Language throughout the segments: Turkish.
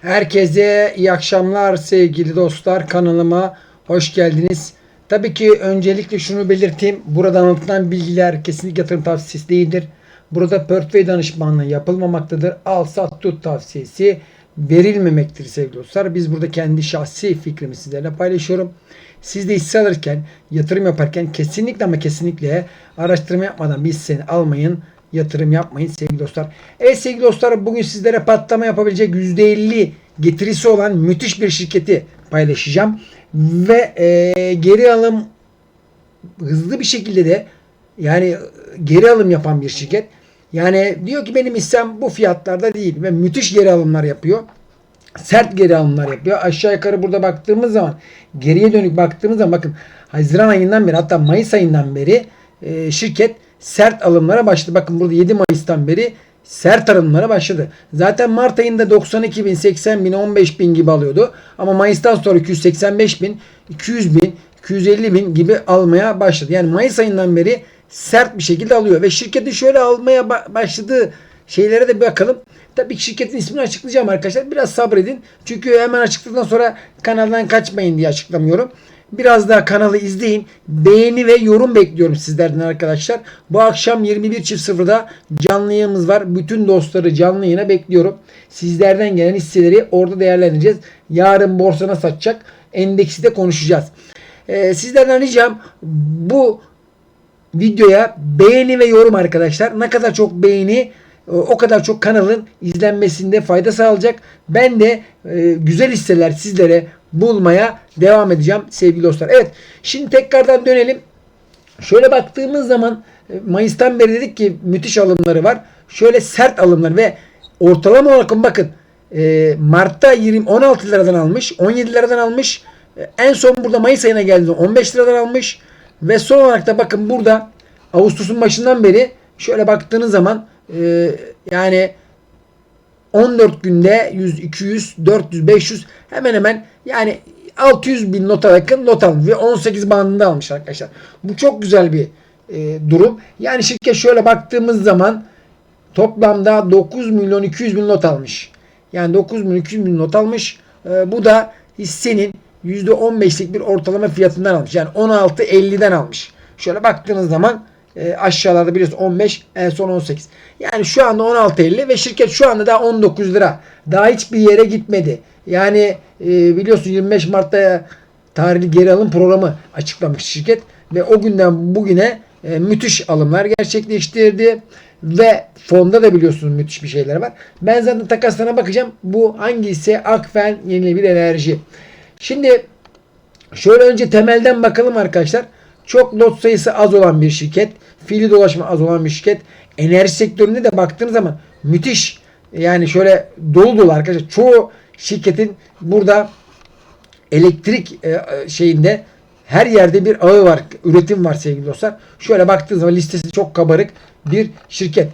Herkese iyi akşamlar sevgili dostlar. Kanalıma hoş geldiniz. Tabii ki öncelikle şunu belirteyim. Burada anlatılan bilgiler kesinlikle yatırım tavsiyesi değildir. Burada portföy danışmanlığı yapılmamaktadır. Al sat tut tavsiyesi verilmemektir sevgili dostlar. Biz burada kendi şahsi fikrimi sizlerle paylaşıyorum. Siz de hisse alırken, yatırım yaparken kesinlikle ama kesinlikle araştırma yapmadan bir hisseni almayın yatırım yapmayın sevgili dostlar. Evet sevgili dostlar bugün sizlere patlama yapabilecek %50 getirisi olan müthiş bir şirketi paylaşacağım. Ve e, geri alım hızlı bir şekilde de yani geri alım yapan bir şirket. Yani diyor ki benim hissem bu fiyatlarda değil ve müthiş geri alımlar yapıyor. Sert geri alımlar yapıyor. Aşağı yukarı burada baktığımız zaman geriye dönük baktığımız zaman bakın Haziran ayından beri hatta Mayıs ayından beri e, şirket sert alımlara başladı. Bakın burada 7 Mayıs'tan beri sert alımlara başladı. Zaten Mart ayında 92 bin, 80 bin, 15 bin gibi alıyordu. Ama Mayıs'tan sonra 285 bin, 200 bin, 250 bin gibi almaya başladı. Yani Mayıs ayından beri sert bir şekilde alıyor. Ve şirketin şöyle almaya ba- başladığı şeylere de bakalım. Tabii ki şirketin ismini açıklayacağım arkadaşlar. Biraz sabredin. Çünkü hemen açıkladıktan sonra kanaldan kaçmayın diye açıklamıyorum. Biraz daha kanalı izleyin. Beğeni ve yorum bekliyorum sizlerden arkadaşlar. Bu akşam 21.00'da canlı yayınımız var. Bütün dostları canlı yayına bekliyorum. Sizlerden gelen hisseleri orada değerlendireceğiz. Yarın borsana satacak. Endeksi de konuşacağız. Ee, sizlerden ricam bu videoya beğeni ve yorum arkadaşlar. Ne kadar çok beğeni o kadar çok kanalın izlenmesinde fayda sağlayacak. Ben de e, güzel hisseler sizlere bulmaya devam edeceğim sevgili dostlar. Evet şimdi tekrardan dönelim. Şöyle baktığımız zaman e, Mayıs'tan beri dedik ki müthiş alımları var. Şöyle sert alımlar ve ortalama olarak bakın e, Mart'ta 20 16 liradan almış, 17 liradan almış. E, en son burada Mayıs ayına geldiğinde 15 liradan almış ve son olarak da bakın burada Ağustos'un başından beri şöyle baktığınız zaman yani 14 günde 100, 200, 400, 500 hemen hemen yani 600 bin nota yakın not almış ve 18 bandında almış arkadaşlar. Bu çok güzel bir e, durum. Yani şirket şöyle baktığımız zaman toplamda 9 milyon 200 bin not almış. Yani 9 milyon 200 bin not almış. E, bu da hissenin %15'lik bir ortalama fiyatından almış. Yani 16.50'den almış. Şöyle baktığınız zaman e, aşağılarda biliyorsun 15 en son 18. Yani şu anda 16.50 ve şirket şu anda daha 19 lira. Daha hiçbir yere gitmedi. Yani e, biliyorsun 25 Mart'ta tarihli geri alım programı açıklamış şirket ve o günden bugüne e, müthiş alımlar gerçekleştirdi ve fonda da biliyorsunuz müthiş bir şeyler var. Ben zaten takaslarına bakacağım. Bu hangisi? Akfen yenilenebilir enerji. Şimdi şöyle önce temelden bakalım arkadaşlar. Çok lot sayısı az olan bir şirket. Fiili dolaşma az olan bir şirket. Enerji sektöründe de baktığınız zaman müthiş. Yani şöyle dolu dolu arkadaşlar. Çoğu şirketin burada elektrik e, şeyinde her yerde bir ağı var. Üretim var sevgili dostlar. Şöyle baktığınız zaman listesi çok kabarık bir şirket.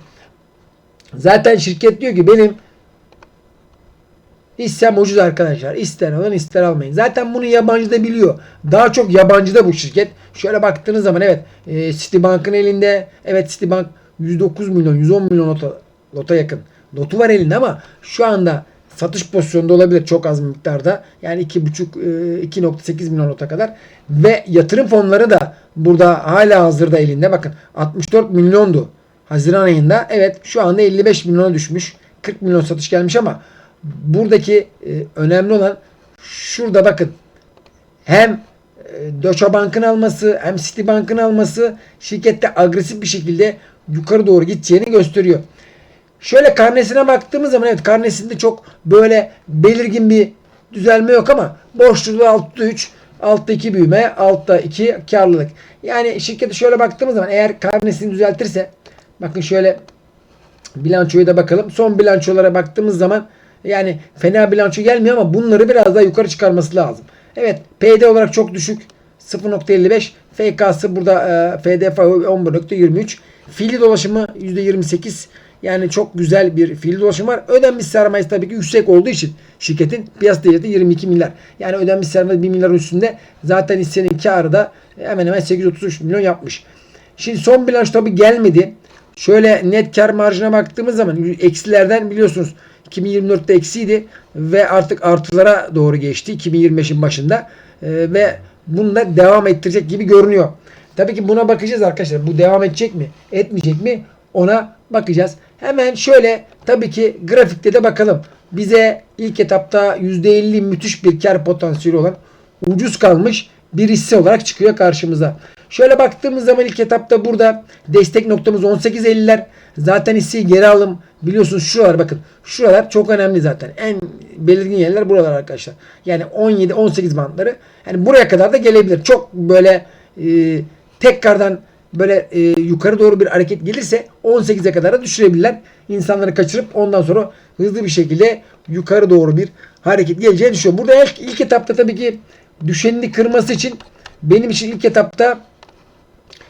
Zaten şirket diyor ki benim hissem ucuz arkadaşlar. İster alın ister almayın. Zaten bunu yabancı da biliyor. Daha çok yabancı da bu şirket. Şöyle baktığınız zaman evet e, Citibank'ın elinde evet Citibank 109 milyon 110 milyon nota, nota yakın. Notu var elinde ama şu anda satış pozisyonunda olabilir çok az miktarda. Yani 2,5 e, 2.8 milyon nota kadar ve yatırım fonları da burada hala hazırda elinde. Bakın 64 milyondu Haziran ayında. Evet şu anda 55 milyona düşmüş. 40 milyon satış gelmiş ama buradaki e, önemli olan şurada bakın hem e, Deutsche Bank'ın alması hem Citibank'ın alması şirkette agresif bir şekilde yukarı doğru gideceğini gösteriyor. Şöyle karnesine baktığımız zaman evet karnesinde çok böyle belirgin bir düzelme yok ama borçluluğu altta 3, altta 2 büyüme, altta 2 karlılık. Yani şirkete şöyle baktığımız zaman eğer karnesini düzeltirse bakın şöyle bilançoya da bakalım. Son bilançolara baktığımız zaman yani fena bilanço gelmiyor ama bunları biraz daha yukarı çıkarması lazım. Evet PD olarak çok düşük. 0.55. FK'sı burada e, FDF 11.23. Fiili dolaşımı %28. Yani çok güzel bir fiili dolaşım var. Ödenmiş sermayesi tabii ki yüksek olduğu için şirketin piyasa değeri de 22 milyar. Yani ödenmiş sermaye 1 milyarın üstünde. Zaten hissenin karı da hemen hemen 833 milyon yapmış. Şimdi son bilanço tabii gelmedi. Şöyle net kar marjına baktığımız zaman eksilerden biliyorsunuz 2024'te eksiydi ve artık artılara doğru geçti 2025'in başında Ee, ve bununla devam ettirecek gibi görünüyor. Tabii ki buna bakacağız arkadaşlar. Bu devam edecek mi? Etmeyecek mi? Ona bakacağız. Hemen şöyle tabii ki grafikte de bakalım. Bize ilk etapta %50 müthiş bir kar potansiyeli olan ucuz kalmış bir hisse olarak çıkıyor karşımıza. Şöyle baktığımız zaman ilk etapta burada destek noktamız 18.50'ler. Zaten hisseyi geri alım biliyorsunuz şuralar bakın. Şuralar çok önemli zaten. En belirgin yerler buralar arkadaşlar. Yani 17-18 bantları. Yani buraya kadar da gelebilir. Çok böyle e, tekrardan böyle e, yukarı doğru bir hareket gelirse 18'e kadar da düşürebilirler. İnsanları kaçırıp ondan sonra hızlı bir şekilde yukarı doğru bir hareket geleceğini düşünüyorum. Burada ilk, ilk etapta tabii ki düşenini kırması için benim için ilk etapta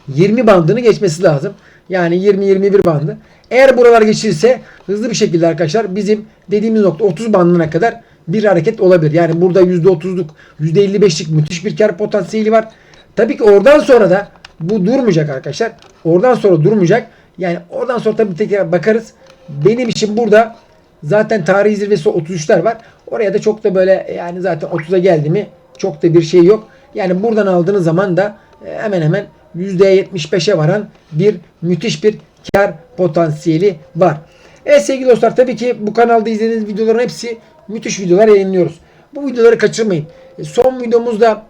20 bandını geçmesi lazım. Yani 20-21 bandı. Eğer buralar geçilirse hızlı bir şekilde arkadaşlar bizim dediğimiz nokta 30 bandına kadar bir hareket olabilir. Yani burada %30'luk %55'lik müthiş bir kar potansiyeli var. Tabii ki oradan sonra da bu durmayacak arkadaşlar. Oradan sonra durmayacak. Yani oradan sonra tabii tekrar bakarız. Benim için burada zaten tarihi zirvesi 33'ler var. Oraya da çok da böyle yani zaten 30'a geldi mi çok da bir şey yok. Yani buradan aldığınız zaman da e, hemen hemen %75'e varan bir müthiş bir kar potansiyeli var. Evet sevgili dostlar tabii ki bu kanalda izlediğiniz videoların hepsi müthiş videolar yayınlıyoruz. Bu videoları kaçırmayın. E, Son videomuzda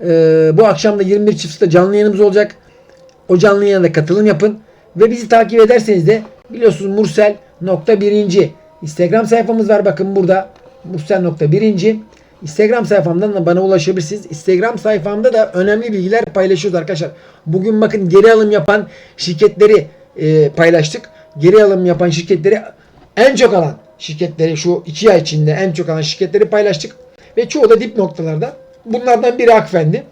e, bu akşam da 21 çift'te canlı yayınımız olacak. O canlı yayına da katılım yapın. Ve bizi takip ederseniz de biliyorsunuz Mursel.birinci Instagram sayfamız var bakın burada. Mursel.birinci Instagram sayfamdan da bana ulaşabilirsiniz. Instagram sayfamda da önemli bilgiler paylaşıyoruz arkadaşlar. Bugün bakın geri alım yapan şirketleri e, paylaştık. Geri alım yapan şirketleri en çok alan şirketleri şu iki ay içinde en çok alan şirketleri paylaştık. Ve çoğu da dip noktalarda. Bunlardan biri Akfendi.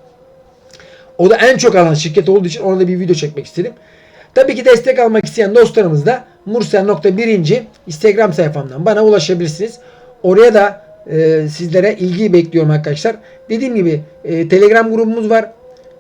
O da en çok alan şirket olduğu için ona da bir video çekmek istedim. Tabii ki destek almak isteyen dostlarımız da mursel.birinci Instagram sayfamdan bana ulaşabilirsiniz. Oraya da e, sizlere ilgi bekliyorum arkadaşlar. Dediğim gibi e, Telegram grubumuz var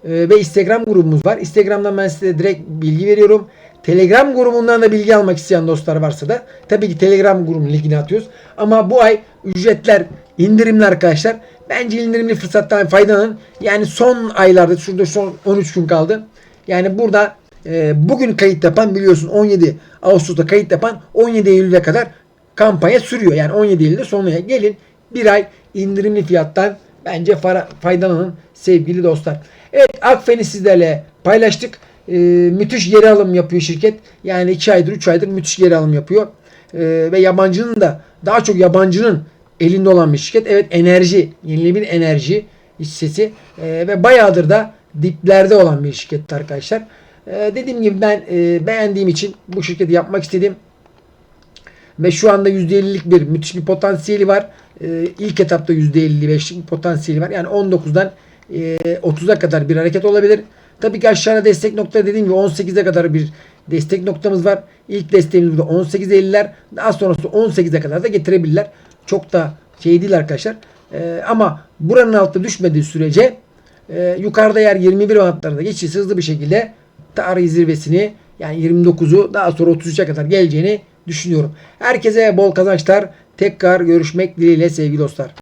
e, ve Instagram grubumuz var. Instagram'dan ben size direkt bilgi veriyorum. Telegram grubundan da bilgi almak isteyen dostlar varsa da tabii ki Telegram grubunun linkini atıyoruz. Ama bu ay ücretler indirimli arkadaşlar. Bence indirimli fırsattan faydalanın. Yani son aylarda şurada son 13 gün kaldı. Yani burada e, bugün kayıt yapan biliyorsun 17 Ağustos'ta kayıt yapan 17 Eylül'e kadar kampanya sürüyor. Yani 17 Eylül'de sonuna gelin bir ay indirimli fiyattan bence faydalanın sevgili dostlar. Evet Akfen'i sizlerle paylaştık. E, müthiş geri alım yapıyor şirket. Yani 2 aydır 3 aydır müthiş geri alım yapıyor. E, ve yabancının da daha çok yabancının elinde olan bir şirket. Evet enerji, yenilenebilir enerji hissesi e, ve bayağıdır da diplerde olan bir şirket arkadaşlar. E, dediğim gibi ben e, beğendiğim için bu şirketi yapmak istedim. Ve şu anda %50'lik bir müthiş bir potansiyeli var. E, ilk etapta %55'lik bir potansiyeli var. Yani 19'dan e, 30'a kadar bir hareket olabilir. Tabii ki aşağıda destek nokta dediğim gibi 18'e kadar bir destek noktamız var. İlk desteğimiz burada 18.50'ler. Daha sonrası 18'e kadar da getirebilirler. Çok da şey değil arkadaşlar. E, ama buranın altında düşmediği sürece e, yukarıda yer 21 bantlarında geçişi hızlı bir şekilde tarihi zirvesini yani 29'u daha sonra 33'e kadar geleceğini düşünüyorum. Herkese bol kazançlar. Tekrar görüşmek dileğiyle sevgili dostlar.